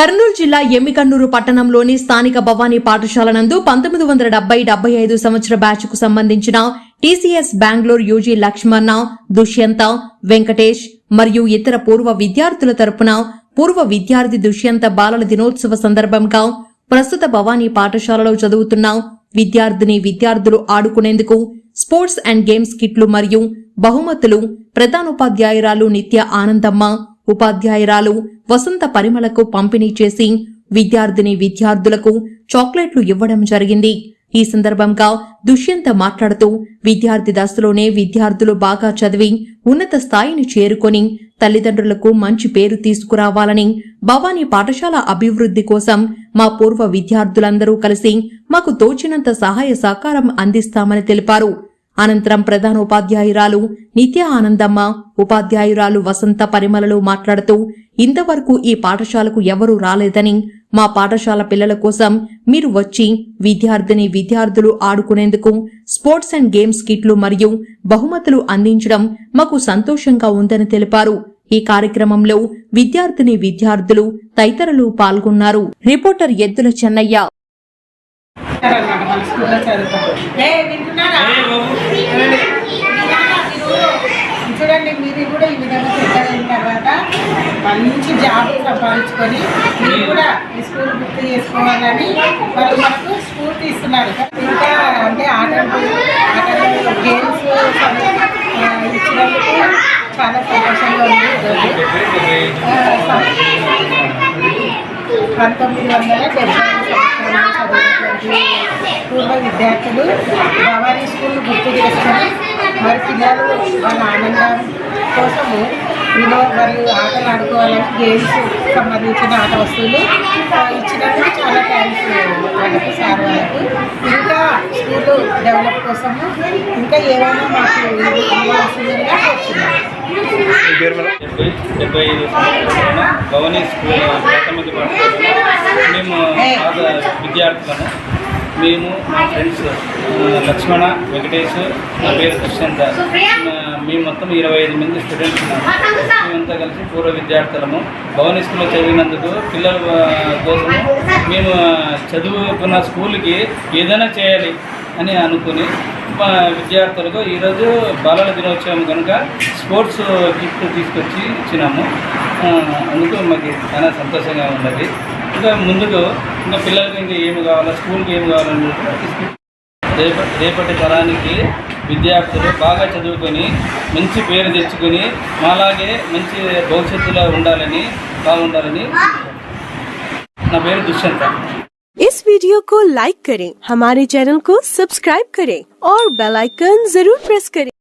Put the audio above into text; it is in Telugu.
కర్నూలు జిల్లా ఎమ్మికన్నూరు పట్టణంలోని స్థానిక భవానీ పాఠశాల నందు పంతొమ్మిది వందల డెబ్బై డెబ్బై ఐదు సంవత్సర బ్యాచ్కు సంబంధించిన టీసీఎస్ బెంగళూరు యూజీ లక్ష్మణ దుష్యంత వెంకటేష్ మరియు ఇతర పూర్వ విద్యార్థుల తరపున పూర్వ విద్యార్థి దుష్యంత బాలల దినోత్సవ సందర్భంగా ప్రస్తుత భవానీ పాఠశాలలో చదువుతున్న విద్యార్థిని విద్యార్థులు ఆడుకునేందుకు స్పోర్ట్స్ అండ్ గేమ్స్ కిట్లు మరియు బహుమతులు ప్రధానోపాధ్యాయురాలు నిత్య ఆనందమ్మ ఉపాధ్యాయురాలు వసంత పరిమళకు పంపిణీ చేసి విద్యార్థిని విద్యార్థులకు చాక్లెట్లు ఇవ్వడం జరిగింది. ఈ సందర్భంగా దుష్యంత మాట్లాడుతూ విద్యార్థి దశలోనే విద్యార్థులు బాగా చదివి ఉన్నత స్థాయిని చేరుకొని తల్లిదండ్రులకు మంచి పేరు తీసుకురావాలని భవానీ పాఠశాల అభివృద్ధి కోసం మా పూర్వ విద్యార్థులందరూ కలిసి మాకు తోచినంత సహాయ సహకారం అందిస్తామని తెలిపారు. అనంతరం ప్రధాన ఉపాధ్యాయురాలు నిత్య ఆనందమ్మ ఉపాధ్యాయురాలు వసంత పరిమళలు మాట్లాడుతూ ఇంతవరకు ఈ పాఠశాలకు ఎవరూ రాలేదని మా పాఠశాల పిల్లల కోసం మీరు వచ్చి విద్యార్థిని విద్యార్థులు ఆడుకునేందుకు స్పోర్ట్స్ అండ్ గేమ్స్ కిట్లు మరియు బహుమతులు అందించడం మాకు సంతోషంగా ఉందని తెలిపారు. ఈ కార్యక్రమంలో విద్యార్థిని విద్యార్థులు తదితరులు పాల్గొన్నారు. రిపోర్టర్ ఎద్దుల చెన్నయ్య. కూడా ఈ విధంగా పెట్టాలని తర్వాత మంచి జాబ్ సంపాదించుకొని మీరు కూడా ఈ స్కూల్ గుర్తు చేసుకోవాలని వాళ్ళు మనకు స్ఫూర్తి ఇస్తున్నారు ఇంకా అంటే ఆటలు ఆటలు గేమ్స్ ఇచ్చినందుకు చాలా సంతోషంగా ఉంది పంతొమ్మిది వందల డెబ్బై పూర్వ విద్యార్థులు భవానీ స్కూల్ గుర్తు చేసుకొని మరి పిల్లలు వాళ్ళ ఆనందం కోసము వినో మరియు ఆటలు ఆడుకోవాలని గేమ్స్ సంబంధించిన ఆట వస్తువులు ఇచ్చినందుకు చాలా థ్యాంక్స్ వాళ్ళకు సార్ వాళ్ళకు. ఇంకా స్కూల్ డెవలప్ కోసము ఇంకా ఏమైనా మాకు ఇవ్వాల్సిందిగా కోరుతున్నాను డెబ్బై ఐదు సంవత్సరాల భవనీ స్కూల్ ప్రాథమిక పాఠశాలలో మేము పాత విద్యార్థులము మేము మా ఫ్రెండ్స్ లక్ష్మణ వెంకటేష్ నా పేరు కృష్ణంత మేము మొత్తం ఇరవై ఐదు మంది స్టూడెంట్స్ ఉన్నాము. మేమంతా కలిసి పూర్వ విద్యార్థులము. భవనీ స్కూల్లో చదివినందుకు పిల్లల కోసం మేము చదువుకున్న స్కూల్కి ఏదైనా చేయాలి అని అనుకుని మా విద్యార్థులకు ఈరోజు బాలల దినోత్సవం కనుక స్పోర్ట్స్ గిఫ్ట్ తీసుకొచ్చి ఇచ్చినాము. అందుకు మాకు చాలా సంతోషంగా ఉన్నది. ఇంకా ముందుకు ఇంకా పిల్లలకి ఇంకా ఏమి కావాలో స్కూల్కి ఏమి కావాలని కూడా తీసుకు- రేపటి రేపటి తరానికి విద్యార్థులు బాగా చదువుకొని మంచి పేరు తెచ్చుకొని మాలాగే మంచి భవిష్యత్తులో ఉండాలని బాగుండాలని నా పేరు దుష్యంత इस वीडियो को लाइक करें हमारे चैनल को सब्सक्राइब करें और बेल आइकन जरूर प्रेस करें